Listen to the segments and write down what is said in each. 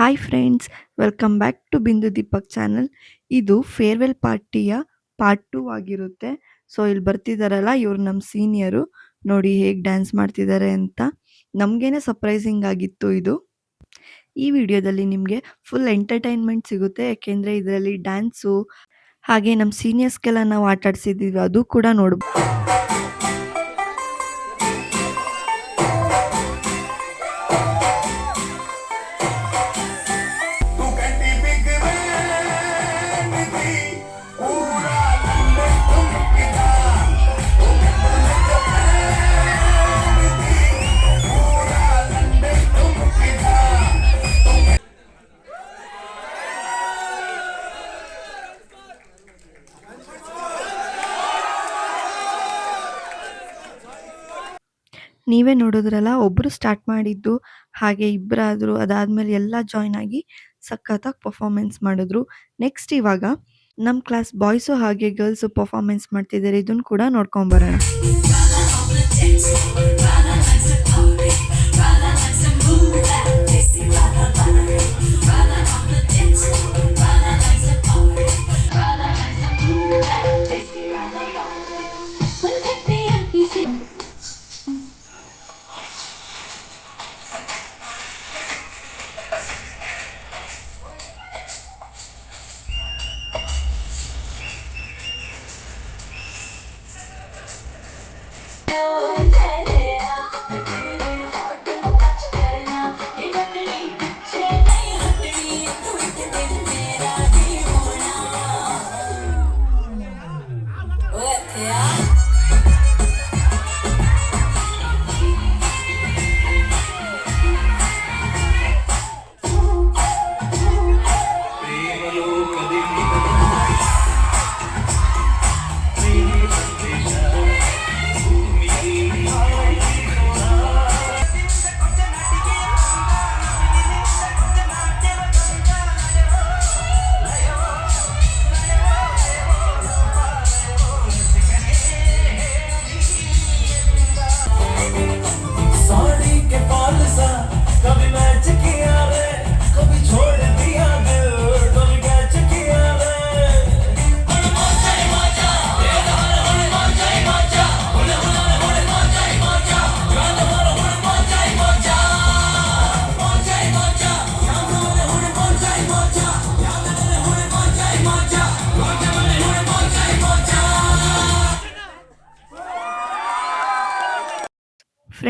Hi friends welcome back to Bindu Deepak channel ಇದು farewell ಪಾರ್ಟಿಯ part two ಆಗಿರುತ್ತೆ. So ಇಲ್ಲಿ ಬರ್ತಿದಾರಲ್ಲ ಇವ್ರು ನಮ್ಮ ಸೀನಿಯರು ನೋಡಿ ಹೇಗೆ ಡ್ಯಾನ್ಸ್ ಮಾಡ್ತಿದ್ದಾರೆ ಅಂತ. ನಮಗೇನೆ ಸರ್ಪ್ರೈಸಿಂಗ್ ಆಗಿತ್ತು ಇದು. ಈ ವಿಡಿಯೋದಲ್ಲಿ ನಿಮಗೆ ಫುಲ್ ಎಂಟರ್ಟೈನ್ಮೆಂಟ್ ಸಿಗುತ್ತೆ. ಯಾಕೆಂದರೆ ಇದರಲ್ಲಿ ಡ್ಯಾನ್ಸು ಹಾಗೆ ನಮ್ಮ ಸೀನಿಯರ್ಸ್ಗೆಲ್ಲ ನಾವು ಆಟಾಡ್ಸಿದ್ದೀವಿ ಅದು ಕೂಡ ನೋಡ್ಬೋದು ನೀವೇ ನೋಡಿದ್ರಲ್ಲ ಒಬ್ಬರು ಸ್ಟಾರ್ಟ್ ಮಾಡಿದ್ದು ಹಾಗೆ ಇಬ್ಬರಾದ್ರು ಅದಾದ್ಮೇಲೆ ಎಲ್ಲ ಜಾಯ್ನ್ ಆಗಿ ಸಖತ್ತಾಗಿ ಪರ್ಫಾರ್ಮೆನ್ಸ್ ಮಾಡಿದ್ರು. ನೆಕ್ಸ್ಟ್ ಇವಾಗ ನಮ್ಮ ಕ್ಲಾಸ್ ಬಾಯ್ಸು ಹಾಗೆ ಗರ್ಲ್ಸು ಪರ್ಫಾರ್ಮೆನ್ಸ್ ಮಾಡ್ತಿದ್ದಾರೆ ಇದನ್ನು ಕೂಡ ನೋಡ್ಕೊಂಬರೋಣ साड़ी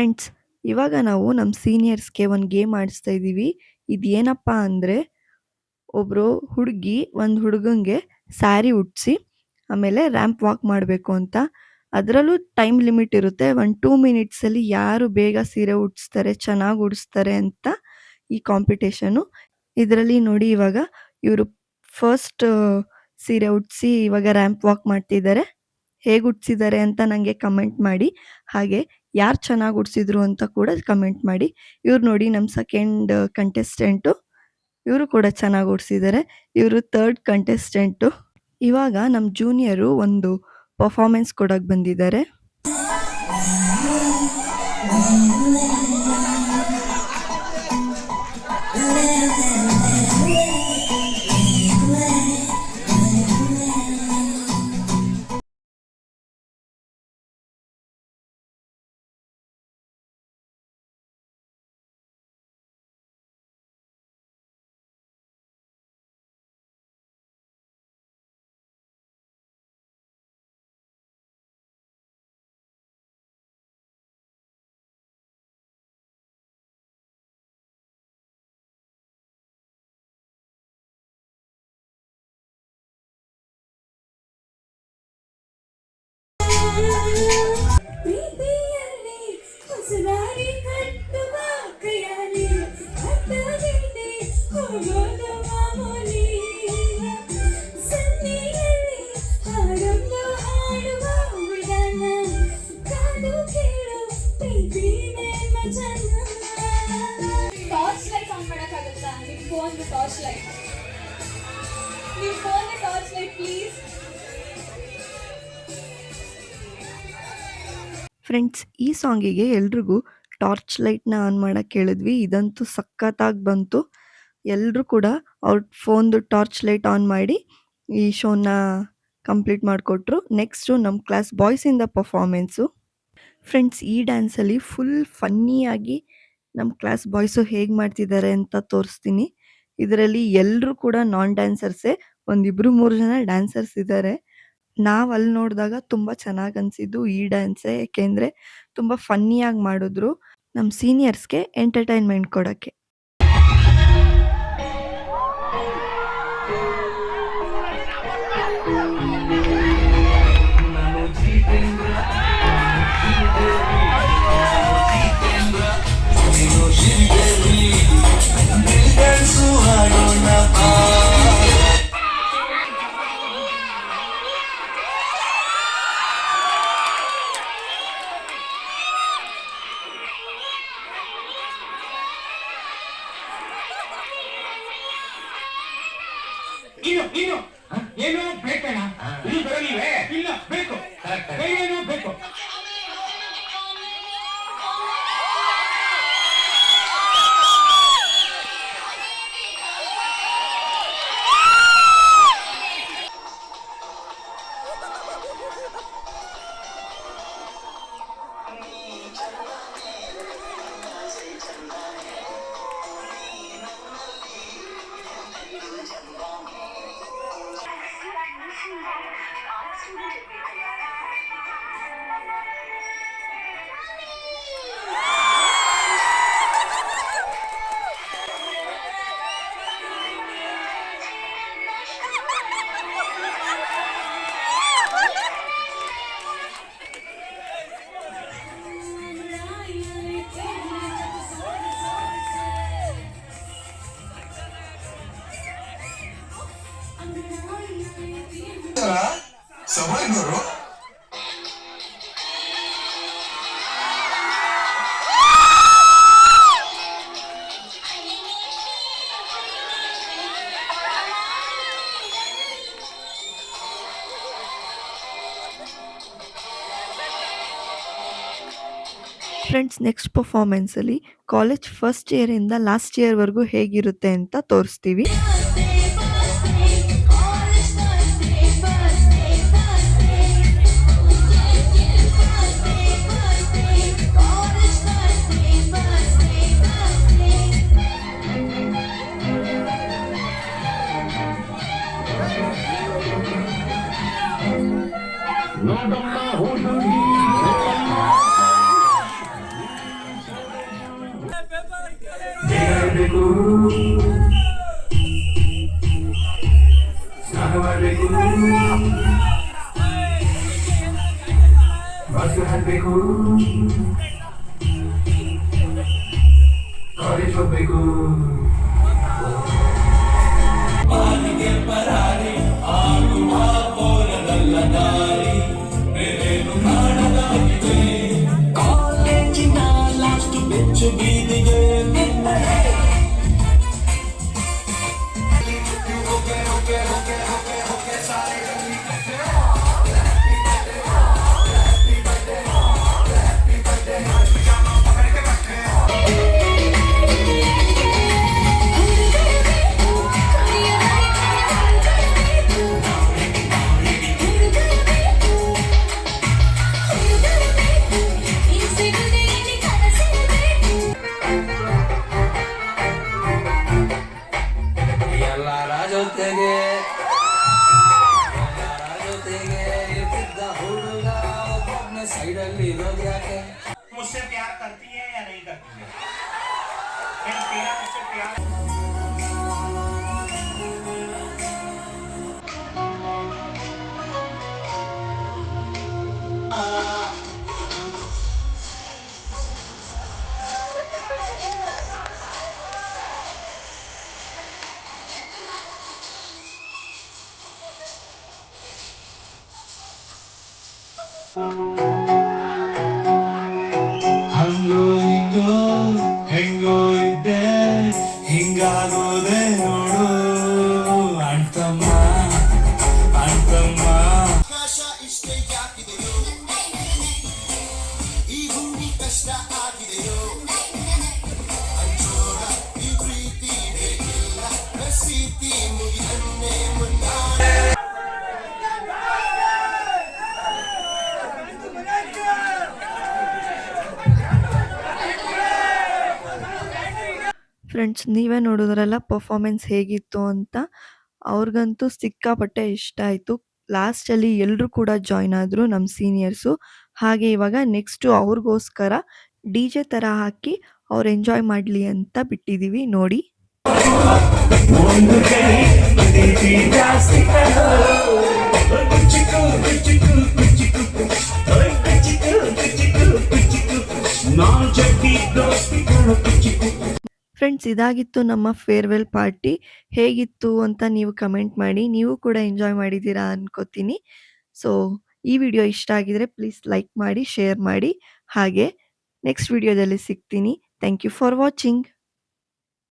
ಫ್ರೆಂಡ್ಸ್, ಇವಾಗ ನಾವು ನಮ್ಮ ಸೀನಿಯರ್ಸ್ಗೆ ಒಂದು ಗೇಮ್ ಆಡಿಸ್ತಾ ಇದ್ದೀವಿ ಇದು ಏನಪ್ಪ ಅಂದರೆ ಒಬ್ಬರು ಹುಡುಗಿ ಒಂದು ಹುಡುಗಂಗೆ ಸ್ಯಾರಿ ಉಟ್ಸಿ, ಆಮೇಲೆ ರ್ಯಾಂಪ್ ವಾಕ್ ಮಾಡಬೇಕು ಅಂತ. ಅದರಲ್ಲೂ ಟೈಮ್ ಲಿಮಿಟ್ ಇರುತ್ತೆ. ಒಂದು ಟೂ ಮಿನಿಟ್ಸಲ್ಲಿ ಯಾರು ಬೇಗ ಸೀರೆ ಉಡಿಸ್ತಾರೆ ಚೆನ್ನಾಗಿ ಉಡಿಸ್ತಾರೆ ಅಂತ ಈ ಕಾಂಪಿಟೇಷನು. ಇದರಲ್ಲಿ ನೋಡಿ ಇವಾಗ ಇವರು ಫಸ್ಟ್ ಸೀರೆ ಉಟ್ಸಿ ಇವಾಗ ರ್ಯಾಂಪ್ ವಾಕ್ ಮಾಡ್ತಿದ್ದಾರೆ. ಹೇಗೆ ಉಡ್ಸಿದ್ದಾರೆ ಅಂತ ನನಗೆ ಕಮೆಂಟ್ ಮಾಡಿ. ಹಾಗೆ ಯಾರು ಚೆನ್ನಾಗಿ ಉಡ್ಸಿದ್ರು ಅಂತ ಕೂಡ ಕಮೆಂಟ್ ಮಾಡಿ. ಇವ್ರು ನೋಡಿ ನಮ್ಮ ಸೆಕೆಂಡ್ ಕಂಟೆಸ್ಟೆಂಟು ಇವರು ಕೂಡ ಚೆನ್ನಾಗಿ ಓಡಿಸಿದ್ದಾರೆ ಇವರು ಥರ್ಡ್ ಕಂಟೆಸ್ಟೆಂಟು ಇವಾಗ ನಮ್ಮ ಜೂನಿಯರು ಒಂದು ಪರ್ಫಾರ್ಮೆನ್ಸ್ ಕೊಡೋಕೆ ಬಂದಿದ್ದಾರೆ ಫ್ರೆಂಡ್ಸ್ ಈ ಸಾಂಗಿಗೆ ಎಲ್ರಿಗೂ ಟಾರ್ಚ್ ಲೈಟ್ನ ಆನ್ ಮಾಡೋಕ್ಕೆ ಹೇಳಿದ್ವಿ. ಇದಂತೂ ಸಖತ್ತಾಗಿ ಬಂತು. ಎಲ್ಲರೂ ಕೂಡ ಅವ್ರ ಫೋನ್ದು ಟಾರ್ಚ್ ಲೈಟ್ ಆನ್ ಮಾಡಿ ಈ ಶೋನ ಕಂಪ್ಲೀಟ್ ಮಾಡಿಕೊಟ್ರು. ನೆಕ್ಸ್ಟು ನಮ್ಮ ಕ್ಲಾಸ್ ಬಾಯ್ಸಿಂದ ಪರ್ಫಾರ್ಮೆನ್ಸು ಫ್ರೆಂಡ್ಸ್ ಈ ಡ್ಯಾನ್ಸಲ್ಲಿ ಫುಲ್ ಫನ್ನಿಯಾಗಿ ನಮ್ಮ ಕ್ಲಾಸ್ ಬಾಯ್ಸು ಹೇಗೆ ಮಾಡ್ತಿದ್ದಾರೆ ಅಂತ ತೋರಿಸ್ತೀನಿ. ಇದರಲ್ಲಿ ಎಲ್ಲರೂ ಕೂಡ ನಾನ್ ಡ್ಯಾನ್ಸರ್ಸೇ ಒಂದಿಬ್ಬರು ಮೂರು ಜನ ಡ್ಯಾನ್ಸರ್ಸ್ ಇದ್ದಾರೆ ನಾವು ಅಲ್ಲಿ ನೋಡಿದಾಗ ತುಂಬ ಚೆನ್ನಾಗಿ ಅನಿಸಿದ್ದು ಈ ಡ್ಯಾನ್ಸೇ ಏಕೆಂದರೆ ತುಂಬ ಫನ್ನಿಯಾಗಿ ಮಾಡಿದ್ರು ನಮ್ಮ ಸೀನಿಯರ್ಸ್ಗೆ ಎಂಟರ್ಟೈನ್ಮೆಂಟ್ ಕೊಡೋಕ್ಕೆ. Student ಫ್ರೆಂಡ್ಸ್ ನೆಕ್ಸ್ಟ್ ಪರ್ಫಾರ್ಮೆನ್ಸಲ್ಲಿ ಕಾಲೇಜ್ ಫಸ್ಟ್ ಇಯರಿಂದ ಲಾಸ್ಟ್ ಇಯರ್ವರೆಗೂ ಹೇಗಿರುತ್ತೆ ಅಂತ ತೋರಿಸ್ತೀವಿ. ಹಂಗೋ ಫ್ರೆಂಡ್ಸ್, ನೀವೇ ನೋಡಿದ್ರಲ್ಲ ಪರ್ಫಾರ್ಮೆನ್ಸ್ ಹೇಗಿತ್ತು ಅಂತ. ಅವ್ರಿಗಂತೂ ಸಿಕ್ಕಾಪಟ್ಟೆ ಇಷ್ಟ ಆಯಿತು. ಲಾಸ್ಟಲ್ಲಿ ಎಲ್ಲರೂ ಕೂಡ ಜಾಯ್ನ್ ಆದರು ನಮ್ಮ ಸೀನಿಯರ್ಸು. ಹಾಗೆ ಇವಾಗ ನೆಕ್ಸ್ಟು ಅವ್ರಿಗೋಸ್ಕರ ಡಿ ಜೆ ಥರ ಹಾಕಿ ಅವ್ರು ಎಂಜಾಯ್ ಮಾಡಲಿ ಅಂತ ಬಿಟ್ಟಿದ್ದೀವಿ ನೋಡಿ. ಫ್ರೆಂಡ್ಸ್ ಇದಾಗಿತ್ತು ನಮ್ಮ ಫೇರ್ವೆಲ್ ಪಾರ್ಟಿ ಹೇಗಿತ್ತು ಅಂತ ನೀವು ಕಮೆಂಟ್ ಮಾಡಿ. ನೀವು ಕೂಡ ಎಂಜಾಯ್ ಮಾಡಿದ್ದೀರಾ ಅನ್ಕೋತೀನಿ. ಸೊ ಈ ವಿಡಿಯೋ ಇಷ್ಟ ಆಗಿದ್ರೆ ಪ್ಲೀಸ್ ಲೈಕ್ ಮಾಡಿ ಶೇರ್ ಮಾಡಿ. ಹಾಗೆ ನೆಕ್ಸ್ಟ್ ವಿಡಿಯೋದಲ್ಲಿ ಸಿಗ್ತೀನಿ. Thank you for watching